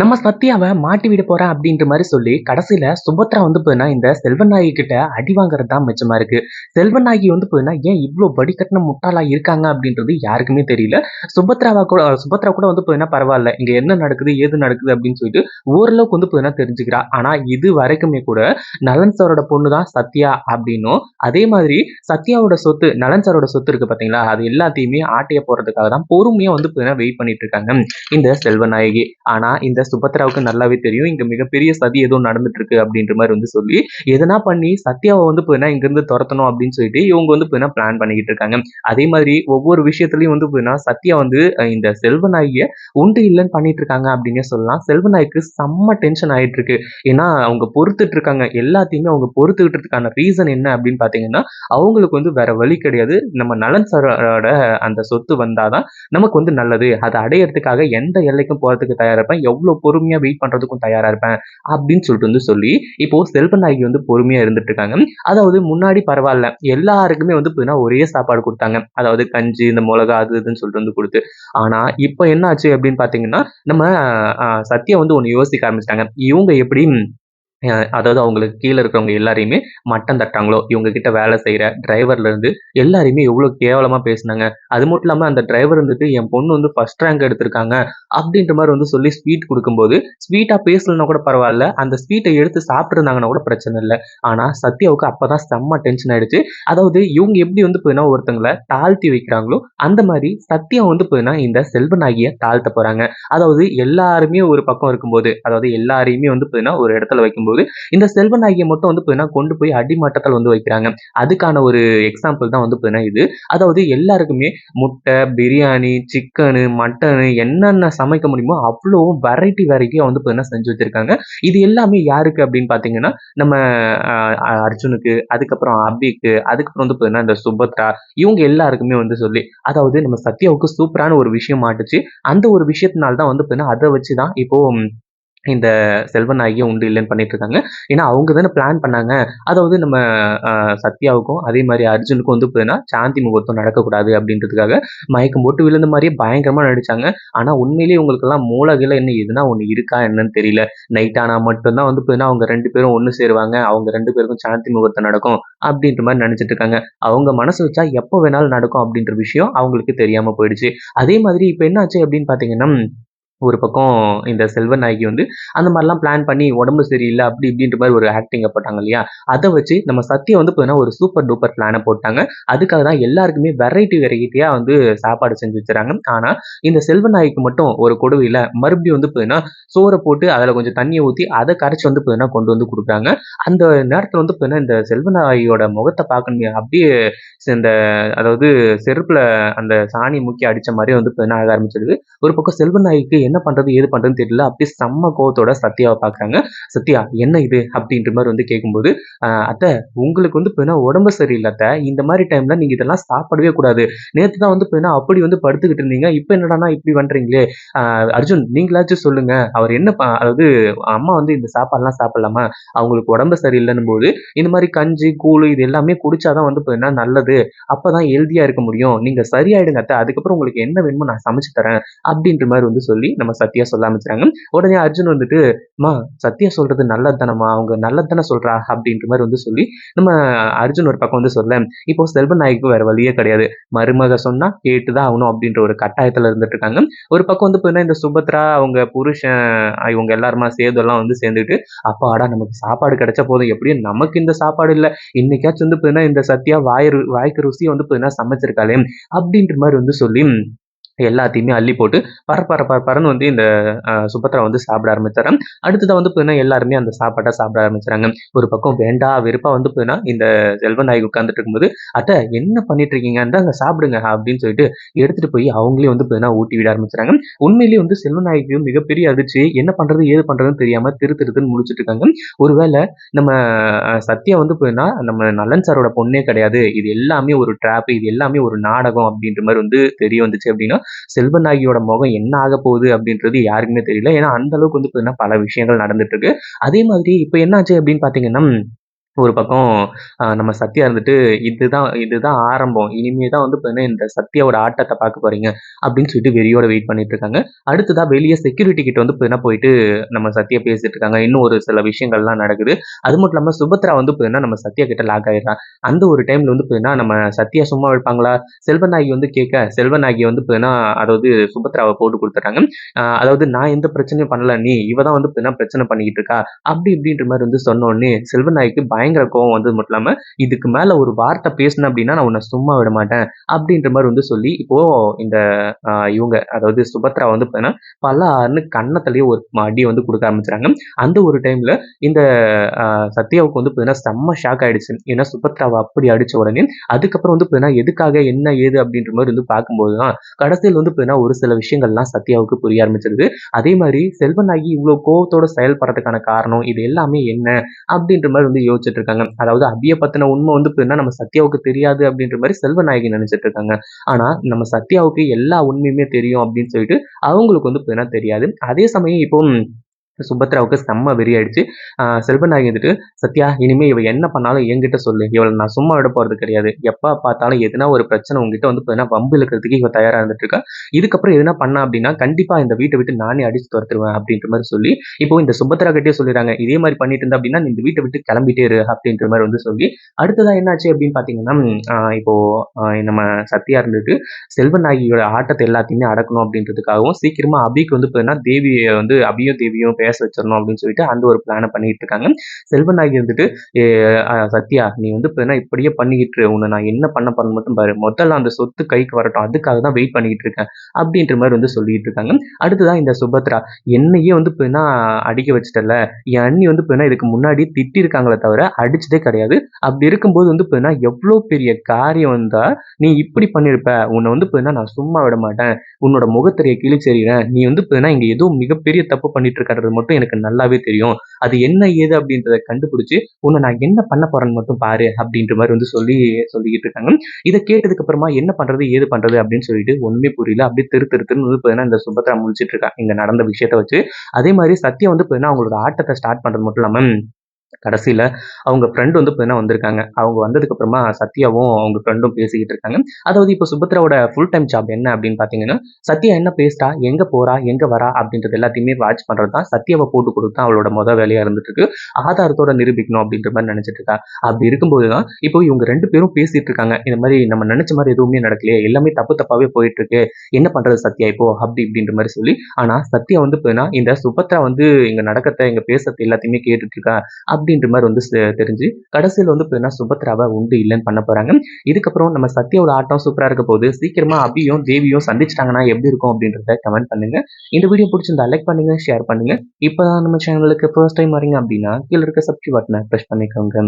நம்ம சத்யாவை மாட்டி விட போறேன் அப்படின்ற மாதிரி சொல்லி கடைசியில சுபத்ரா வந்து போயினா இந்த செல்வநாயகி கிட்ட அடி வாங்குறது தான் மிச்சமா இருக்கு. செல்வநாயகி வந்து போயினா ஏன் இவ்வளோ வடிகட்டின முட்டாளா இருக்காங்க அப்படின்றது யாருக்குமே தெரியல. சுபத்ராவா கூட சுபத்ரா கூட வந்து போயினா பரவாயில்ல இங்க என்ன நடக்குது ஏது நடக்குது அப்படின்னு சொல்லிட்டு ஓரளவுக்கு வந்து போயினா தெரிஞ்சுக்கிறா. ஆனா இது வரைக்குமே கூட நலன் சாரோட பொண்ணு தான் சத்யா அப்படின்னும். அதே மாதிரி சத்யாவோட சொத்து நலன் சாரோட சொத்து இருக்கு பாத்தீங்களா? அது எல்லாத்தையுமே ஆட்டைய போறதுக்காக தான் பொறுமையா வந்து போயினா வெயிட் பண்ணிட்டு இருக்காங்க. இந்த செல்வநாயகி. ஆனா இந்த சுபத்ராவுக்கு நல்லாவே தெரியும். இங்க மிகப்பெரிய சதி ஏதோ நடந்துட்டு இருக்கு அப்படின்ற மாதிரி வந்து சொல்லி எதனா பண்ணி சத்யாவை வந்து போயினா இங்க இருந்து துரத்தணும் அப்படின்னு சொல்லிட்டு இவங்க வந்து போயினா பிளான் பண்ணிக்கிட்டு இருக்காங்க. அதே மாதிரி ஒவ்வொரு விஷயத்துலையும் வந்து போயினா சத்யா வந்து இந்த செல்வநாயகிய உண்டு இல்லைன்னு பண்ணிட்டு இருக்காங்க அப்படின்னு சொல்லலாம். செல்வநாய்க்கு செம்ம டென்ஷன் ஆயிட்டு இருக்கு ஏன்னா அவங்க பொறுத்துட்டு இருக்காங்க. எல்லாத்தையுமே அவங்க பொறுத்துக்கிட்டதுக்கான ரீசன் என்ன அப்படின்னு பாத்தீங்கன்னா அவங்களுக்கு வந்து வேற வழி கிடையாது. நம்ம நலன் சாரோட அந்த சொத்து வந்தாதான் நமக்கு வந்து நல்லது. அதை அடையறதுக்காக எந்த எல்லைக்கும் போறதுக்கு தயாரிப்பேன் எவ்வளவு பொறுமையா வெயிட் பண்றதுக்கும் தயாரா இருப்பேன் அப்படின்னு சொல்லிட்டு வந்து சொல்லி இப்போ செல்வநாயகி வந்து பொறுமையா இருந்துட்டு இருக்காங்க அதாவது முன்னாடி பரவாயில்ல. எல்லாருக்குமே வந்து ஒரே சாப்பாடு கொடுத்தாங்க. அதாவது கஞ்சி இந்த மிளகா அது இதுன்னு சொல்லிட்டு வந்து கொடுத்து. ஆனா இப்போ என்ன ஆச்சு அப்படின்னு பாத்தீங்கன்னா நம்ம சத்யா வந்து ஒன்று யோசிக்க ஆரம்பிச்சிட்டாங்க. இவங்க எப்படி அதாவது அவங்களுக்கு கீழே இருக்கிறவங்க எல்லாரையுமே மட்டம் தட்டாங்களோ இவங்க கிட்ட வேலை செய்கிற டிரைவர்ல இருந்து எல்லாரையுமே எவ்வளோ கேவலமாக பேசினாங்க. அது மட்டும் இல்லாமல் அந்த டிரைவர் வந்துட்டு என் பொண்ணு வந்து ஃபர்ஸ்ட் ரேங்க் எடுத்திருக்காங்க அப்படின்ற மாதிரி வந்து சொல்லி ஸ்வீட் கொடுக்கும்போது ஸ்வீட்டாக பேசலன்னா கூட பரவாயில்ல அந்த ஸ்வீட்டை எடுத்து சாப்பிட்ருந்தாங்கன்னா கூட பிரச்சனை இல்லை. ஆனால் சத்யாவுக்கு அப்போ தான் செம்ம டென்ஷன் ஆயிடுச்சு. அதாவது இவங்க எப்படி வந்து போயினா ஒருத்தங்களை தாழ்த்தி வைக்கிறாங்களோ அந்த மாதிரி சத்யா வந்து போயினா இந்த செல்வநாகியை தாழ்த்த போகிறாங்க அதாவது எல்லாருமே ஒரு பக்கம் இருக்கும்போது அதாவது எல்லாரையுமே வந்து போயினா ஒரு இடத்துல வைக்கும்போது போது இந்த செல்வநாயகியை மட்டும் வந்து பார்த்தீங்கன்னா கொண்டு போய் அடிமட்டத்தில் வந்து வைக்கிறாங்க. அதுக்கான ஒரு எக்ஸாம்பிள் தான் வந்து பார்த்தீங்கன்னா இது. அதாவது எல்லாருக்குமே முட்டை பிரியாணி சிக்கனு மட்டனு என்னென்ன சமைக்க முடியுமோ அவ்வளோ வெரைட்டி வெரைட்டியாக வந்து பார்த்தீங்கன்னா செஞ்சு வச்சிருக்காங்க. இது எல்லாமே யாருக்கு அப்படின்னு பார்த்தீங்கன்னா நம்ம அர்ஜுனுக்கு அதுக்கப்புறம் அபிக்கு அதுக்கப்புறம் வந்து பார்த்தீங்கன்னா இந்த சுபத்ரா இவங்க எல்லாருக்குமே வந்து சொல்லி அதாவது நம்ம சத்யாவுக்கு சூப்பரான ஒரு விஷயம் மாட்டுச்சு. அந்த ஒரு விஷயத்தினால தான் வந்து பார்த்தீங்கன்னா அதை வச்சு தான் இப்போ இந்த செல்வன் ஆகியும் உண்டு இல்லைன்னு பண்ணிட்டு இருக்காங்க ஏன்னா அவங்க தானே பிளான் பண்ணாங்க. அதாவது நம்ம சத்யாவுக்கும் அதே மாதிரி அர்ஜுனுக்கும் வந்து பார்த்தீங்கன்னா சாந்தி முகூர்த்தம் நடக்கக்கூடாது அப்படின்றதுக்காக மயக்கம் போட்டு விழுந்த மாதிரியே பயங்கரமாக நடிச்சாங்க. ஆனால் உண்மையிலேயே உங்களுக்கெல்லாம் மூலகையில் என்ன எதுனா ஒன்று இருக்கா என்னன்னு தெரியல. நைட் ஆனால் மட்டும்தான் வந்து பார்த்தீங்கன்னா அவங்க ரெண்டு பேரும் ஒன்று சேருவாங்க. அவங்க ரெண்டு பேருக்கும் சாந்தி முகூர்த்தம் நடக்கும் அப்படின்ற மாதிரி நினச்சிட்டு இருக்காங்க அவங்க மனசு வச்சா எப்போ வேணாலும் நடக்கும் அப்படின்ற விஷயம் அவங்களுக்கு தெரியாமல் போயிடுச்சு. அதே மாதிரி இப்போ என்னாச்சு அப்படின்னு பார்த்தீங்கன்னா ஒரு பக்கம் இந்த செல்வநாயகி வந்து அந்த மாதிரிலாம் பிளான் பண்ணி உடம்பு சரியில்லை அப்படி இப்படின்ற மாதிரி ஒரு ஆக்டிங்கை போட்டாங்க இல்லையா? அதை வச்சு நம்ம சத்தியம் வந்து பார்த்தீங்கன்னா ஒரு சூப்பர் டூப்பர் பிளானை போட்டாங்க. அதுக்காக தான் எல்லாருக்குமே வெரைட்டி வெரைட்டியாக வந்து சாப்பாடு செஞ்சு வச்சுறாங்க. ஆனால் இந்த செல்வநாயகிக்கு மட்டும் ஒரு கொடுவையில் மறுபடியும் வந்து பார்த்தீங்கன்னா சோறை போட்டு அதில் கொஞ்சம் தண்ணியை ஊற்றி அதை கரைச்சி வந்து பார்த்தீங்கன்னா கொண்டு வந்து கொடுக்குறாங்க. அந்த நேரத்தில் வந்து பார்த்தீங்கன்னா இந்த செல்வநாயகியோட முகத்தை பார்க்கணும் அப்படியே இந்த அதாவது செருப்பில் அந்த சாணி முக்கி அடித்த மாதிரி வந்து பார்த்தீங்கன்னா ஆக ஆரம்பிச்சிடுது ஒரு பக்கம் செல்வநாயகிக்கு என்ன என்ன பண்றது ஏது பண்றதுன்னு தெரியல. அப்படியே செம்ம கோவத்தோட சத்யாவை பார்க்குறாங்க. சத்யா என்ன இது? அப்படின்ற மாதிரி வந்து கேட்கும்போது அத்தை உங்களுக்கு வந்து இப்போ உடம்பு சரியில்லை அத்தை. இந்த மாதிரி டைம்ல நீங்க இதெல்லாம் சாப்பிடவே கூடாது. நேற்று தான் வந்து இப்போ அப்படி வந்து படுத்துக்கிட்டு இருந்தீங்க. இப்போ என்னடானா இப்படி பண்றீங்களே. அர்ஜுன் நீங்களாச்சும் சொல்லுங்க. அவர் என்ன அதாவது அம்மா வந்து இந்த சாப்பாடுலாம் சாப்பிடலாமா? அவங்களுக்கு உடம்பு சரியில்லைன்னு போது இந்த மாதிரி கஞ்சி கூழ் இது எல்லாமே குடிச்சாதான் வந்து இப்போ என்ன நல்லது. அப்பதான் ஹெல்தியா இருக்க முடியும். நீங்க சரியாயிடுங்க அத்தை. அதுக்கப்புறம் உங்களுக்கு என்ன வேணுமோ நான் சமைச்சு தரேன். அப்படின்ற மாதிரி வந்து சொல்லி நம்ம சத்யா சொல்ல ஆரம்பிச்சாங்க உடனே அர்ஜுன் வந்துட்டு மா சத்யா சொல்றது நல்லது தானம்மா அவங்க நல்லது தானே சொல்றா? அப்படின்ற மாதிரி வந்து சொல்லி நம்ம அர்ஜுன் ஒரு பக்கம் வந்து சொல்ல இப்போ செல்வன் நாய்க்கு வேற வழியே கிடையாது. மருமக சொன்னா கேட்டுதான் ஆகணும் அப்படின்ற ஒரு கட்டாயத்துல இருந்துட்டு இருக்காங்க. ஒரு பக்கம் வந்து பார்த்தீங்கன்னா இந்த சுபத்ரா அவங்க புருஷன் இவங்க எல்லாருமா சேதெல்லாம் வந்து சேர்ந்துட்டு அப்பாடா நமக்கு சாப்பாடு கிடைச்ச போதும். எப்படியும் நமக்கு இந்த சாப்பாடு இல்லை. இன்னைக்காச்சும் வந்து பார்த்தீங்கன்னா இந்த சத்யா வாய் வாய்க்கு ருசி வந்து பார்த்தீங்கன்னா சமைச்சிருக்காளே அப்படின்ற மாதிரி வந்து சொல்லி எல்லாத்தையுமே அள்ளி போட்டு பர பர பர பரன்னு வந்து இந்த சுபத்ரா வந்து சாப்பிட ஆரம்பிச்சாரு. அடுத்ததான் வந்து பார்த்தீங்கன்னா எல்லாருமே அந்த சாப்பாட்டை சாப்பிட ஆரம்பிச்சாங்க. ஒரு பக்கம் வேண்டா வெறுப்பா வந்து பார்த்தீங்கன்னா இந்த செல்வநாயகி உட்காந்துட்டு இருக்கும்போது அத்தை என்ன பண்ணிட்டு இருக்கீங்க அங்கே சாப்பிடுங்க அப்படின்னு சொல்லிட்டு எடுத்துட்டு போய் அவங்களே வந்து பார்த்தீங்கன்னா ஊட்டி விட ஆரம்பிச்சாங்க. உண்மையிலேயே வந்து செல்வநாயகியும் மிகப்பெரிய அதிர்ச்சி என்ன பண்றது ஏது பண்றதுன்னு தெரியாம திரு திருத்துன்னு முடிச்சுட்டு இருக்காங்க. ஒருவேளை நம்ம சத்யா வந்து போயின்னா நம்ம நலன் சாரோட பொண்ணே கிடையாது. இது எல்லாமே ஒரு ட்ராப் இது எல்லாமே ஒரு நாடகம் அப்படின்ற மாதிரி வந்து தெரிய வந்துச்சு அப்படின்னா செல்வநாயகியோட முகம் என்ன ஆக போகுது அப்படின்றது யாருக்குமே தெரியல. ஏன்னா அந்த அளவுக்கு வந்து பார்த்தீங்கன்னா பல விஷயங்கள் நடந்துட்டு இருக்கு. அதே மாதிரி இப்போ என்னாச்சு அப்படின்னு பார்த்தீங்கன்னா ஒரு பக்கம் நம்ம சத்யா இருந்துட்டு, "இதுதான் இதுதான் ஆரம்பம். இனிமே தான் வந்து பார்த்தீங்கன்னா, இந்த சத்யாவோட ஆட்டத்தை பார்க்க போறீங்க." அப்படின்னு சொல்லிட்டு வெறியோட வெயிட் பண்ணிட்டு இருக்காங்க. அடுத்ததான் வெளியே செக்யூரிட்டி கிட்ட வந்து பார்த்தீங்கன்னா, போயிட்டு நம்ம சத்யா பேசிட்டு இருக்காங்க. இன்னும் ஒரு சில விஷயங்கள்லாம் நடக்குது. அது மட்டும் இல்லாமல் சுபத்ரா வந்து பார்த்தீங்கன்னா, நம்ம சத்யா கிட்ட லாக் ஆயிடுறான் அந்த ஒரு டைம்ல வந்து பார்த்தீங்கன்னா, நம்ம சத்யா சும்மா இருப்பாங்களா? செல்வநாயகி வந்து கேட்க, செல்வநாயகி வந்து பார்த்தீங்கன்னா, அதாவது சுபத்ராவை போட்டு கொடுத்துட்டாங்க அதாவது "நான் எந்த பிரச்சனையும் பண்ணல நீ இவ தான் வந்து பார்த்தீங்கன்னா, பிரச்சனை பண்ணிக்கிட்டு இருக்கா." அப்படி இப்படின்ற மாதிரி வந்து சொன்ன உடனே செல்வநாயகிக்கு பயங்கர கோவம் வந்து மட்டும் இல்லாம, "இதுக்கு மேல ஒரு வார்த்தை பேசின அப்படின்னா, நான் உன்னை சும்மா விட மாட்டேன்." அப்படின்ற மாதிரி வந்து சொல்லி, இப்போ இந்த இவங்க அதாவது சுபத்ரா வந்து பார்த்தீங்கன்னா, பலார்ன்னு கண்ணத்துலேயே ஒரு அடி வந்து கொடுக்க ஆரம்பிச்சுறாங்க. அந்த ஒரு டைம்ல இந்த சத்யாவுக்கு வந்து பார்த்தீங்கன்னா, செம்ம ஷாக் ஆயிடுச்சு. ஏன்னா சுபத்ராவை அப்படி அடிச்ச உடனே, அதுக்கப்புறம் வந்து பார்த்தீங்கன்னா, எதுக்காக, என்ன, ஏது அப்படின்ற மாதிரி வந்து பார்க்கும்போது தான், கடைசியில வந்து பார்த்தீங்கன்னா, ஒரு சில விஷயங்கள்லாம் சத்யாவுக்கு புரிய ஆரம்பிச்சிருது. அதே மாதிரி செல்வநாயகி இவ்வளோ கோவத்தோட செயல்படுறதுக்கான காரணம், இது எல்லாமே என்ன? அப்படின்ற மாதிரி வந்து யோசிச்சு நினைச்சிட்டு இருக்காங்க. அதாவது அபிய பத்தின உண்மை வந்து பார்த்தீங்கன்னா, நம்ம சத்யாவுக்கு தெரியாது அப்படின்ற மாதிரி செல்வநாயகி நினைச்சிட்டு இருக்காங்க. ஆனா, நம்ம சத்யாவுக்கு எல்லா உண்மையுமே தெரியும் அப்படின்னு சொல்லிட்டு, அவங்களுக்கு வந்து பார்த்தீங்கன்னா தெரியாது. அதே சமயம் இப்போ சுபத்ராவுக்கு செம்ம வெறியாயிடுச்சு செல்வநாயகி வந்துட்டு, "சத்யா இனிமே இவ என்ன பண்ணாலும் என்கிட்ட சொல்லு. இவளை நான் சும்மா விட போறது கிடையாது. எப்போ பார்த்தாலும் எதுனா ஒரு பிரச்சனை உங்ககிட்ட வந்து பார்த்தீங்கன்னா, வம்பு இழுக்கிறதுக்கு இவ தயாரா இருந்துட்டு இருக்கா. இதுக்கப்புறம் எதுனா பண்ணா அப்படின்னா, கண்டிப்பா இந்த வீட்டை விட்டு நானே அடிச்சு துரத்துருவேன் அப்படின்ற மாதிரி சொல்லி, இப்போ இந்த சுபத்ரா கிட்டே சொல்லிடுறாங்க. "இதே மாதிரி பண்ணிட்டு இருந்தா அப்படின்னா, இந்த வீட்டை விட்டு கிளம்பிட்டே இரு." அப்படின்ற மாதிரி வந்து சொல்லி, அடுத்ததான் என்னாச்சு அப்படின்னு பார்த்தீங்கன்னா, இப்போ நம்ம சத்யா இருந்துட்டு, செல்வநாயகியோட ஆட்டத்தை எல்லாத்தையுமே அடக்கணும் அப்படின்றதுக்காகவும், சீக்கிரமா அபிக்கு வந்து பார்த்தீங்கன்னா, தேவியை வந்து அபியும், தேவியும் பேச வச்சிடணும் அப்படின்னு சொல்லிட்டு, அந்த ஒரு பிளான பண்ணிட்டு இருக்காங்க. செல்வநாயகி வந்துட்டு, சத்யா நீ வந்து இப்போ இப்படியே பண்ணிக்கிட்டு உன்னை நான் என்ன பண்ண பண்ண மட்டும் பாரு. முதல்ல அந்த சொத்து கைக்கு வரட்டும். அதுக்காக தான் வெயிட் பண்ணிக்கிட்டு இருக்கேன்." அப்படின்ற மாதிரி வந்து சொல்லிட்டு இருக்காங்க. அடுத்ததா இந்த சுபத்ரா, "என்னையே வந்து இப்போ அடிக்க வச்சுட்டல என் அண்ணி வந்து இப்போ இதுக்கு முன்னாடி திட்டிருக்காங்களே தவிர, அடிச்சதே கிடையாது. அப்படி இருக்கும்போது வந்து இப்போ எவ்வளோ பெரிய காரியம் வந்தா, நீ இப்படி பண்ணியிருப்ப. உன்ன வந்து இப்போ நான் சும்மா விட மாட்டேன். உன்னோட முகத்திரையை கீழே எறியுறேன். நீ வந்து இப்போ இங்க ஏதோ மிகப்பெரிய தப்பு பண்ணிட்டு இருக்கிறது மட்டும் எனக்கு நல்லாவே தெரியும். அது என்ன ஏது அப்படின்றத கண்டுபிடிச்சு, உன்னை நான் என்ன பண்ண போறேன்னு மட்டும் பாரு." அப்படின்ற மாதிரி வந்து சொல்லி சொல்லிக்கிட்டு இருக்காங்க. இதை கேட்டதுக்கு அப்புறமா என்ன பண்றது? ஏது பண்றது? அப்படின்னு சொல்லிட்டு ஒண்ணுமே புரியல. அப்படியே திரு திருத்துன்னு வந்து பார்த்தீங்கன்னா, இந்த சுபத்ரா முடிச்சிட்டு இருக்கான் இங்க நடந்த விஷயத்த வச்சு. அதே மாதிரி சத்யா வந்து பார்த்தீங்கன்னா, அவங்களோட ஆட்டத்தை ஸ்டார்ட் பண்றது மட்டும் இல்லாம, கடைசியில அவங்க ஃப்ரெண்ட் வந்து பார்த்தீங்கன்னா வந்திருக்காங்க. அவங்க வந்ததுக்கு அப்புறமா சத்யாவும், அவங்க ஃப்ரெண்டும் பேசிக்கிட்டு இருக்காங்க. அதாவது இப்போ சுபத்ராவோட ஃபுல் டைம் ஜாப் என்ன அப்படின்னு பார்த்தீங்கன்னா, சத்யா என்ன பேசுறா? எங்கே போறா? எங்க வரா? அப்படின்றது எல்லாத்தையுமே வாட்ச் பண்ணுறது தான் சத்யாவை போட்டு கொடுத்து தான் அவளோட மொதல் வேலையாக இருந்துட்டு இருக்கு. ஆதாரத்தோட நிரூபிக்கணும் அப்படின்ற மாதிரி நினச்சிட்டு இருக்கா. அப்படி இருக்கும்போது தான், இப்போ இவங்க ரெண்டு பேரும் பேசிட்டு இருக்காங்க. இந்த மாதிரி நம்ம நினச்ச மாதிரி எதுவுமே நடக்கலையே. எல்லாமே தப்பு தப்பாகவே போயிட்டு இருக்கு. என்ன பண்றது சத்யா இப்போ? அப்படி இப்படின்ற மாதிரி சொல்லி, ஆனா சத்யா வந்து பார்த்தீங்கன்னா, இந்த சுபத்ரா வந்து இங்க நடக்கிறத, இங்க பேசுறது எல்லாத்தையுமே கேட்டுட்டு இருக்கா. அப்படின்ற மாதிரி வந்து தெரிஞ்சு, கடைசியில் வந்து பார்த்தீங்கன்னா, சுபத்ராவை உண்டு இல்லைன்னு பண்ண போறாங்க. இதுக்கப்புறம் நம்ம சத்யாவோட ஆட்டம் சூப்பராக இருக்க போது சீக்கிரமா அபியும், தேவியும் சந்திச்சிட்டாங்கன்னா எப்படி இருக்கும் அப்படின்றத கமெண்ட் பண்ணுங்க. இந்த வீடியோ பிடிச்சிருந்தா லைக் பண்ணுங்க, ஷேர் பண்ணுங்க. இப்போ நம்ம சேனலுக்கு ஃபர்ஸ்ட் டைம் வரீங்க அப்படின்னா, கீழ இருக்க சப்ஸ்கிரைப் பட்டனை பிரஸ் பண்ணிக்கோங்க.